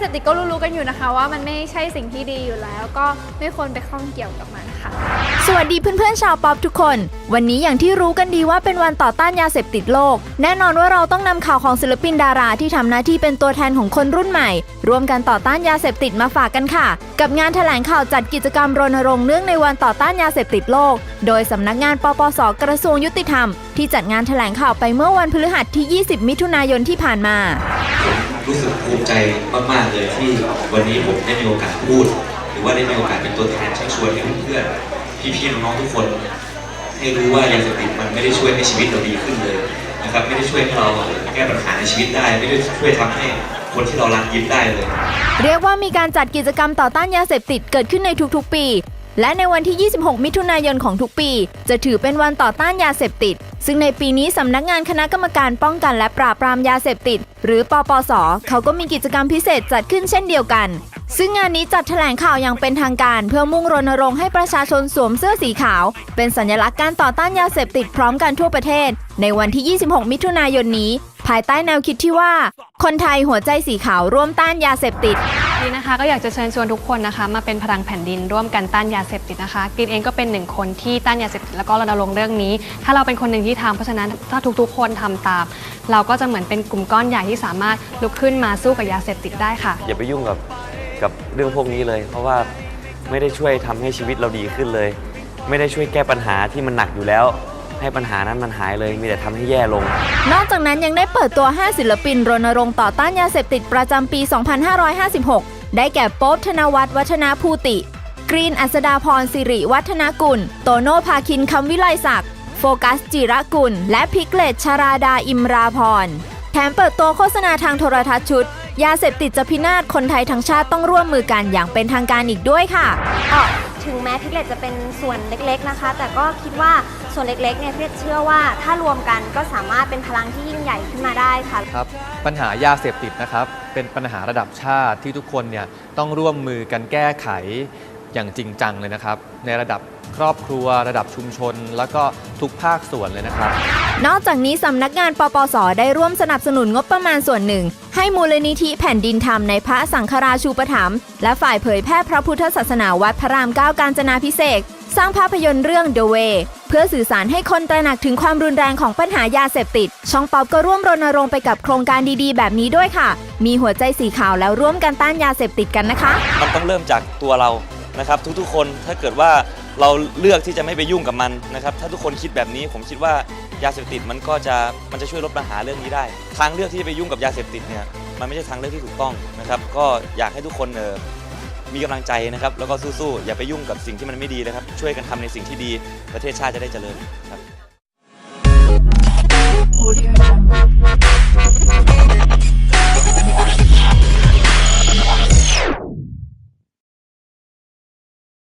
เสพติดก็รู้ๆกันอยู่นะคะ ว่ามันไม่ใช่สิ่งที่ดีอยู่แล้ว ก็ไม่ควรไปข้องเกี่ยวกับมันค่ะสวัสดีเพื่อนๆชาวป๊อปทุกคน วันนี้อย่างที่รู้กันดีว่าเป็นวันต่อต้านยาเสพติดโลก แน่นอนว่าเราต้องนำข่าวของศิลปินดาราที่ทำหน้าที่เป็นตัวแทนของคนรุ่นใหม่ ร่วมกันต่อต้านยาเสพติดมาฝากกันค่ะ กับงานแถลงข่าวจัดกิจกรรมรณรงค์เนื่องในวันต่อต้านยาเสพติดโลก โดยสำนักงานปปสกระทรวงยุติธรรม ที่จัดงานแถลงข่าวไปเมื่อวันพฤหัสที่ 20 มิถุนายนที่ผ่านมาผมรู้สึกภูมิใจมากๆ เลยที่วันนี้ผมได้มีโอกาสพูด หรือว่าได้มีโอกาสเป็นตัวแทนชักชวนให้เพื่อนๆพี่ๆน้องๆทุกคนให้รู้ว่ายาเสพติดมันไม่ได้ช่วยให้ชีวิตเราดีขึ้นเลยนะครับไม่ได้ช่วยให้เราแก้ปัญหาในชีวิตได้ ไม่ได้ช่วยทำให้คนที่เรารักยิ้มได้เลย เรียกว่ามีการจัดกิจกรรมต่อต้านยาเสพติดเกิดขึ้นในทุกๆ ปี และในวันที่ 26 มิถุนายนของทุกปี จะถือเป็นวันต่อต้านยาเสพติด ซึ่งในปีนี้สำนักงานคณะกรรมการป้องกันและปราบปรามยาเสพติด หรือปปส เขาก็มีกิจกรรมพิเศษจัดขึ้นเช่นเดียวกัน ซึ่งงานนี้จัดแถลงข่าวอย่างเป็นทางการ เพื่อมุ่งรณรงค์ให้ประชาชนสวมเสื้อสีขาว เป็นสัญลักษณ์การต่อต้านยาเสพติดพร้อมกันทั่วประเทศ ในวันที่ 26 มิถุนายนนี้ ภายใต้แนวคิดที่ว่า คนไทยหัวใจสีขาวร่วมต้านยาเสพติด นี่นะคะก็อยากจะเชิญชวนทุกคนนะคะมาเป็นพลังแผ่นดินร่วมกันต้านยาเสพติดนะคะกรีนเองก็เป็นหนึ่งคนที่ต้านยาเสพติดแล้วก็รณรงค์เรื่องนี้ ถ้าเราเป็นคนหนึ่งที่ทำเพราะฉะนั้นถ้าทุกๆ คนทำตาม เราก็จะเหมือนเป็นกลุ่มก้อนใหญ่ที่สามารถลุกขึ้นมาสู้กับยาเสพติดได้ค่ะ อย่าไปยุ่งกับกับเรื่องพวกนี้เลย เพราะว่าไม่ได้ช่วยทำให้ชีวิตเราดีขึ้นเลย ไม่ได้ช่วยแก้ปัญหาที่มันหนักอยู่แล้ว ให้ปัญหานั้นมันหายเลยมีแต่ทำให้แย่ลง นอกจากนั้นยังได้เปิดตัว 5 ศิลปินรณรงค์ต่อต้านยาเสพติดประจำปี 2556 ได้แก่โป๊บธนวัฒน์วัฒนาภูติ กรีนอัสดาพรสิริวัฒนากุล โตโน่พาคินคำวิไลศักดิ์ โฟกัสจิระกุล และพิกเลตชาราดาอิมราพร แถมเปิดตัวโฆษณาทางโทรทัศน์ชุด ยาเสพติดจะพินาศคนไทยทั้งชาติต้องร่วมมือกันอย่างเป็นทางการอีกด้วยค่ะ ถึงแม้พิกเลตจะเป็นส่วนเล็กๆนะคะ แต่ก็คิดว่าส่วนเล็กๆเนี่ยพิกเลตเชื่อว่าถ้ารวมกันก็สามารถเป็นพลังที่ยิ่งใหญ่ขึ้นมาได้ค่ะ ครับปัญหายาเสพติดนะครับ เป็นปัญหาระดับชาติที่ทุกคนเนี่ยต้องร่วมมือกันแก้ไขอย่างจริงจังเลยนะครับ ในระดับ ครอบครัวระดับชุมชน แล้วก็ทุกภาคส่วนเลยนะครับ นอกจากนี้สำนักงานปปส ได้ร่วมสนับสนุนงบประมาณส่วนหนึ่ง ให้มูลนิธิแผ่นดินธรรมในพระสังฆราชูปถัมภ์และฝ่ายเผยแพร่พระพุทธศาสนาวัดพระรามเก้ากาญจนาพิเศษกสร้างภาพยนตร์เรื่อง The Way เพื่อสื่อสารให้คนตระหนักถึงความรุนแรงของปัญหายาเสพติด ช่องป๊อปก็ร่วมรณรงค์ไปกับโครงการดีๆ แบบนี้ด้วยค่ะ มีหัวใจสีขาวแล้วร่วมกันต้านยาเสพติดกันนะคะ มันต้องเริ่มจากตัวเรานะครับ ทุกๆคนถ้าเกิดว่า เราเลือกที่จะไม่ไปยุ่งกับมันนะครับถ้าทุกคนคิดแบบนี้ผมคิดว่ายาเสพติดมันก็จะมันจะช่วยลดปัญหาเรื่องนี้ได้ ทางเลือกที่จะไปยุ่งกับยาเสพติดเนี่ยมันไม่ใช่ทางเลือกที่ถูกต้องนะครับก็อยากให้ทุกคนเออมีกำลังใจนะครับแล้วก็สู้ๆอย่าไปยุ่งกับสิ่งที่มันไม่ดีนะครับช่วยกันทำในสิ่งที่ดีประเทศชาติจะได้เจริญครับ